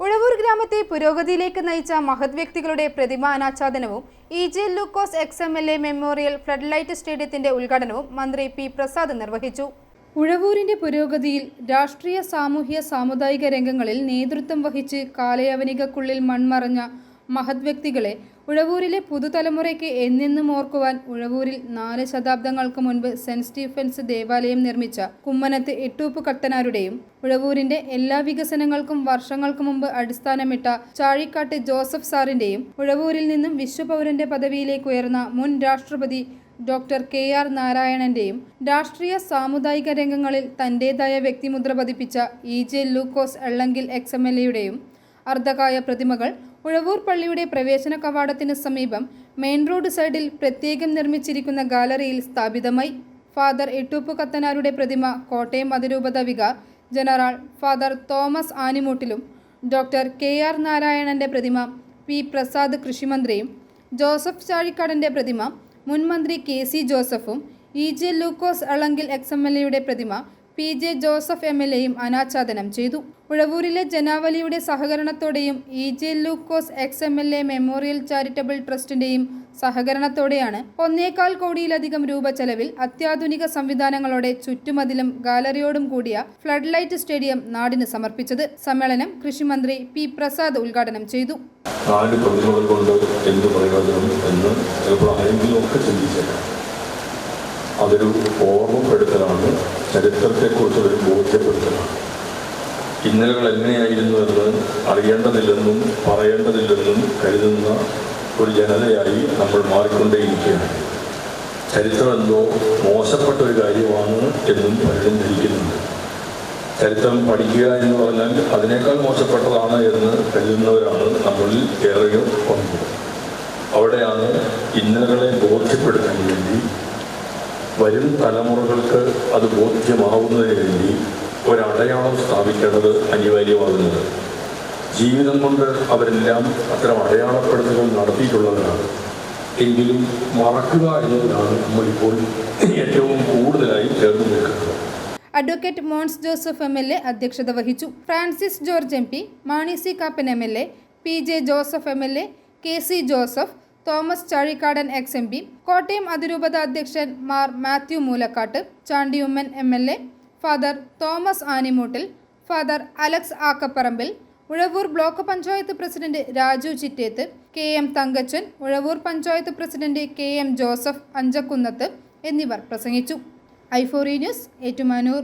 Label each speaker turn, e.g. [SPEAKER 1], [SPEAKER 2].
[SPEAKER 1] ഉഴവൂർ ഗ്രാമത്തെ പുരോഗതിയിലേക്ക് നയിച്ച മഹത് വ്യക്തികളുടെ പ്രതിമ അനാച്ഛാദനവും E J Lukose ex M L A memorial flood light സ്റ്റേഡിയത്തിന്റെ ഉദ്ഘാടനവും മന്ത്രി പി പ്രസാദ് നിർവഹിച്ചു. ഉഴവൂരിന്റെ പുരോഗതിയിൽ രാഷ്ട്രീയ സാമൂഹ്യ സാമുദായിക രംഗങ്ങളിൽ നേതൃത്വം വഹിച്ച് കാലയവനികക്കുള്ളിൽ മൺമറഞ്ഞ മഹത് വ്യക്തികളെ ഉഴവൂരിലെ പുതുതലമുറയ്ക്ക് എന്നെന്നും ഓർക്കുവാൻ ഉഴവൂരിൽ നാല് ശതാബ്ദങ്ങൾക്ക് മുൻപ് സെന്റ് സ്റ്റീഫൻസ് ദേവാലയം നിർമ്മിച്ച കുമ്മനത്ത് എട്ടൂപ്പ് കട്ടനാരുടെയും ഉഴവൂരിന്റെ എല്ലാ വികസനങ്ങൾക്കും വർഷങ്ങൾക്ക് മുമ്പ് അടിസ്ഥാനമിട്ട ചാഴിക്കാട്ട് ജോസഫ് സാറിന്റെയും ഉഴവൂരിൽ നിന്നും വിശ്വപൗരന്റെ പദവിയിലേക്ക് ഉയർന്ന മുൻ രാഷ്ട്രപതി ഡോക്ടർ കെ ആർ നാരായണന്റെയും രാഷ്ട്രീയ സാമുദായിക രംഗങ്ങളിൽ തന്റേതായ വ്യക്തിമുദ്ര പതിപ്പിച്ച E J Lukose എള്ളങ്കിൽ ex M L എയുടെയും അർദ്ധകായ പ്രതിമകൾ ഉഴവൂർ പള്ളിയുടെ പ്രവേശന കവാടത്തിന് സമീപം മെയിൻ റോഡ് സൈഡിൽ പ്രത്യേകം നിർമ്മിച്ചിരിക്കുന്ന ഗാലറിയിൽ സ്ഥാപിതമായി. ഫാദർ എട്ടൂപ്പ് കത്തനാരുടെ പ്രതിമ കോട്ടയം അതിരൂപത വികാർ ജനറൽ ഫാദർ തോമസ് ആനിമൂട്ടിലും ഡോക്ടർ കെ ആർ നാരായണന്റെ പ്രതിമ പി പ്രസാദ് കൃഷിമന്ത്രിയും ജോസഫ് ചാഴിക്കാടന്റെ പ്രതിമ മുൻ മന്ത്രി കെ സി ജോസഫും E J Lukose Alankil ex M L എയുടെ പ്രതിമ P J Joseph M L എയും അനാച്ഛാദനം ചെയ്തു. ഉഴവൂരിലെ ജനാവലിയുടെ സഹകരണത്തോടെയും E J Lukose ex M L A memorial charitable ട്രസ്റ്റിന്റെയും സഹകരണത്തോടെയാണ് ഒന്നേകാൽ കോടിയിലധികം രൂപ ചെലവിൽ അത്യാധുനിക സംവിധാനങ്ങളോടെ ചുറ്റുമതിലും ഗാലറിയോടും കൂടിയ ഫ്ലഡ് ലൈറ്റ് സ്റ്റേഡിയം നാടിന് സമർപ്പിച്ചത് സമ്മേളനം കൃഷിമന്ത്രി പി പ്രസാദ് ഉദ്ഘാടനം ചെയ്തു.
[SPEAKER 2] എന്ന് അതൊരു ഓർമ്മപ്പെടുത്തലാണ് ചരിത്രത്തെക്കുറിച്ച് ഒരു ബോധ്യപ്പെടുത്തലാണ് ഇന്നലകൾ എങ്ങനെയായിരുന്നു എന്ന് അറിയേണ്ടതില്ലെന്നും പറയേണ്ടതില്ലെന്നും കരുതുന്ന ഒരു ജനതയായി നമ്മൾ മാറിക്കൊണ്ടേയിരിക്കുകയാണ്. ചരിത്രം എന്തോ മോശപ്പെട്ട ഒരു കാര്യമാണ് എന്നും പലരും ധരിക്കുന്നുണ്ട് ചരിത്രം പഠിക്കുക എന്ന് പറഞ്ഞാൽ അതിനേക്കാൾ മോശപ്പെട്ടതാണ് എന്ന് കരുതുന്നവരാണ് നമ്മളിൽ ഏറെയും പങ്ക് അവിടെയാണ് ഇന്നലകളെ ബോധ്യപ്പെടുത്താൻ വേണ്ടി വരും തലമുറകൾക്ക് അത് ബോധ്യമാവുന്നതിന് വേണ്ടി ഒരടയാളം സ്ഥാപിക്കേണ്ടത് അനിവാര്യമാകുന്നത്. ജീവിതം കൊണ്ട് അവരെല്ലാം അത്തരം അടയാളപ്പെടുത്തലുകൾ നടത്തിയിട്ടുള്ളവരാണ്. എങ്കിലും മറക്കുക എന്നതിനാണ് നമ്മളിപ്പോൾ ഏറ്റവും കൂടുതലായി ചേർന്ന് നിൽക്കുന്നത്.
[SPEAKER 1] Advocate Mons Joseph M L A അധ്യക്ഷത വഹിച്ചു. Francis George M P Mani C Kappan M L A P J Joseph M L A K C Joseph Thomas Chazhikadan ex M P Kottayam അതിരൂപത അധ്യക്ഷൻ Mar Mathew Moolakkattu Chandy Oommen M L A father Thomas Animoottil father Alex Akkaparambil Uzhavoor block panchayat president Raju Chittethu K M Thankachan Uzhavoor panchayat president K M Joseph Anchakunnath എന്നിവർ പ്രസംഗിച്ചു. ഐഫോറി news Ettumanoor.